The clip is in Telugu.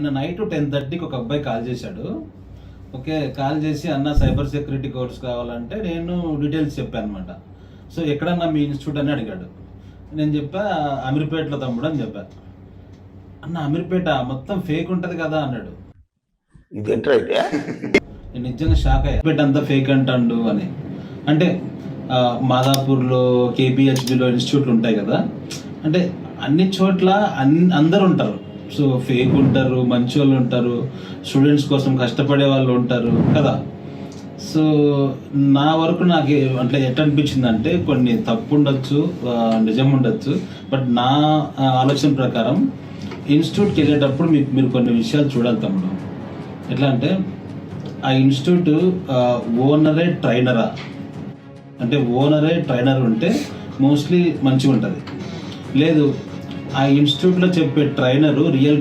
నిన్న నైట్ టెన్ థర్టీకి ఒక అబ్బాయి కాల్ చేశాడు. ఓకే కాల్ చేసి అన్న సైబర్ సెక్యూరిటీ కోర్స్ కావాలంటే నేను డీటెయిల్స్ చెప్పాను అనమాట సో ఎక్కడన్నా మీ ఇన్స్టిట్యూట్ అని అడిగాడు. నేను చెప్పా అమీర్పేటలో తమ్ముడు అని చెప్పా. అన్న అమీర్పేట మొత్తం ఫేక్ ఉంటుంది కదా అన్నాడు. నేను నిజంగా షాక్ అయ్యా. అమీర్పేట అంతా ఫేక్ అంటాడు అని. అంటే మాదాపూర్లో కేపీహెచ్బిలో ఇన్స్టిట్యూట్లు ఉంటాయి కదా. అంటే అన్ని చోట్ల అన్ అందరు ఉంటారు. సో ఫేక్ ఉంటారు మంచి వాళ్ళు ఉంటారు స్టూడెంట్స్ కోసం కష్టపడే వాళ్ళు ఉంటారు కదా. సో నా వరకు నాకు అంటే ఎట్లా అనిపించింది అంటే కొన్ని తప్పు ఉండొచ్చు నిజం ఉండొచ్చు బట్ నా ఆలోచన ప్రకారం ఇన్స్టిట్యూట్కి వెళ్ళేటప్పుడు మీకు మీరు కొన్ని విషయాలు చూడాలి తమ్ముడు. ఎట్లా అంటే ఆ ఇన్స్టిట్యూట్ ఓనరే ట్రైనరా? అంటే ఓనరే ట్రైనర్ ఉంటే మోస్ట్లీ మంచిగా ఉంటుంది లేదు ఆ ఇన్స్టిట్యూట్లో చెప్పే ట్రైనరు రియల్